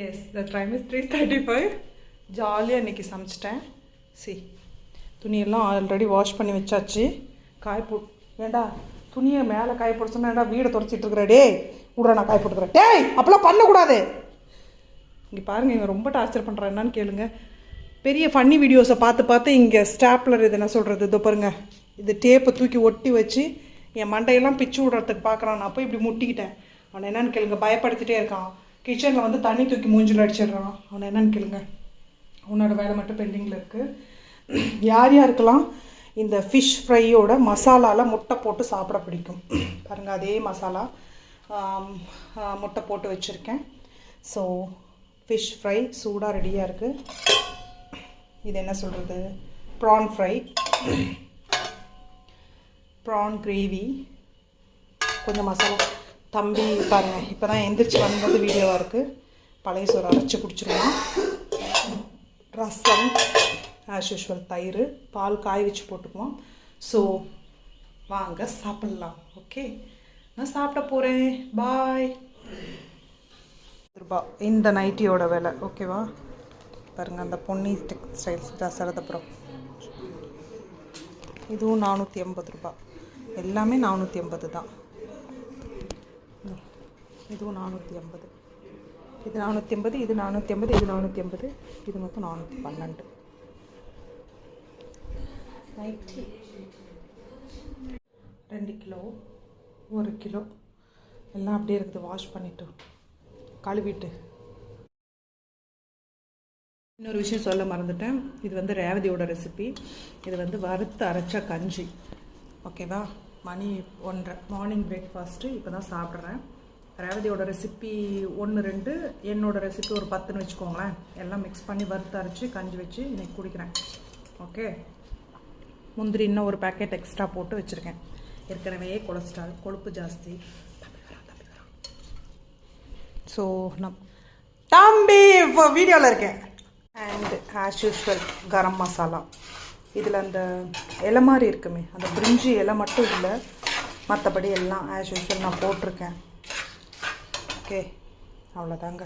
Yes the time is three thirty five ஜாலியாக இன்றைக்கி சமைச்சிட்டேன். சி துணியெல்லாம் ஆல்ரெடி வாஷ் பண்ணி வச்சாச்சு. காய் போ ஏண்டா துணியை மேலே காய போட ஏண்டா வீடை தொடச்சிட்டு டே டேய் நான் காய போட்டுக்கிறேன். டேய் அப்போல்லாம் பண்ணக்கூடாது. இங்கே பாருங்கள் இவன் ரொம்ப டார்ச்சர் பண்ணுறான் என்னன்னு கேளுங்க. பெரிய ஃபன்னி வீடியோஸை பார்த்து பார்த்து இங்கே ஸ்டாப்லர் இது என்ன சொல்கிறது இதோ பாருங்க. இது டேப்பை தூக்கி ஒட்டி வச்சு என் மண்டையெல்லாம் பிச்சு விடுறதுக்கு பார்க்குறான். நான் போய் இப்படி முட்டிக்கிட்டேன். அவனை என்னன்னு கேளுங்க பயப்படுத்திட்டே இருக்கான். கிச்சனில் வந்து தண்ணி தூக்கி மூஞ்சில் அடிச்சிடுறான். அவனை என்னன்னு கேளுங்க. உன்னோட வேலை மட்டும் பெண்டிங்கில் இருக்குது யார் யாருக்கெல்லாம் இந்த ஃபிஷ் ஃப்ரையோட மசாலாவில் முட்டை போட்டு சாப்பிட பிடிக்கும்? பாருங்கள் அதே மசாலா முட்டை போட்டு வச்சுருக்கேன். ஸோ ஃபிஷ் ஃப்ரை சூடாக ரெடியாக இருக்குது இது என்ன சொல்கிறது ப்ரான் ஃப்ரை ப்ரான் கிரேவி கொஞ்சம் மசாலா தம்பி பாருங்கள் இப்போ தான் எந்திரிச்சு வந்தது வீடியோவாக இருக்குது பழைய சோறு அரைச்சி குடிச்சிருவோம். ரசம் ஆஸ் யூஷுவல் தயிர் பால் காய வச்சு போட்டுக்குவோம். ஸோ வாங்க சாப்பிட்லாம். ஓகே நான் சாப்பிட போகிறேன் பாய் ரூபா இந்த நைட்டியோட விலை. ஓகேவா பாருங்கள் அந்த பொன்னி டெக்ஸ்டைல்ஸ் தசரதபுரம் இதுவும் நானூற்றி எண்பது ரூபாய் எல்லாமே நானூற்றி எண்பது தான். இதுவும் நானூற்றி ஐம்பது இது நானூற்றி ஐம்பது இது நானூற்றி ஐம்பது இது நானூற்றி எண்பது. இது மொத்தம் நானூற்றி பன்னெண்டு. நைட்டி. ரெண்டு கிலோ ஒரு கிலோ. எல்லாம் அப்படியே இருக்குது. வாஷ் பண்ணிவிட்டு கழுவிட்டு. இன்னொரு விஷயம் சொல்ல மறந்துட்டேன். இது வந்து ரேவதியோட ரெசிபி இது வந்து வறுத்து அரைச்ச கஞ்சி. ஓகேவா மணி ஒன்றரை. மார்னிங் பிரேக்ஃபாஸ்ட்டு இப்போ தான் சாப்பிட்றேன். ரேவதியோட ரெசிபி ஒன்று ரெண்டு என்னோடய ரெசிபி ஒரு பத்துன்னு வச்சுக்கோங்களேன். எல்லாம் மிக்ஸ் பண்ணி வறுத்து அரைச்சி கஞ்சி வச்சு இன்னைக்கு குடிக்கிறேன். ஓகே முந்திரி இன்னும் ஒரு பேக்கெட் எக்ஸ்ட்ரா போட்டு வச்சுருக்கேன். ஏற்கனவே கொலஸ்ட்ரால் கொழுப்பு ஜாஸ்தி. ஸோ நான் தம்பி இப்போ வீடியோவில் இருக்கேன். And as usual garam masala இதில் அந்த இலை மாதிரி இருக்குமே. அந்த பிரிஞ்சி இலை மட்டும் இல்லை. மற்றபடி எல்லாம் ஆஸ் யூஸ்வல் நான் போட்டிருக்கேன். ஓகே அவ்வளோதாங்க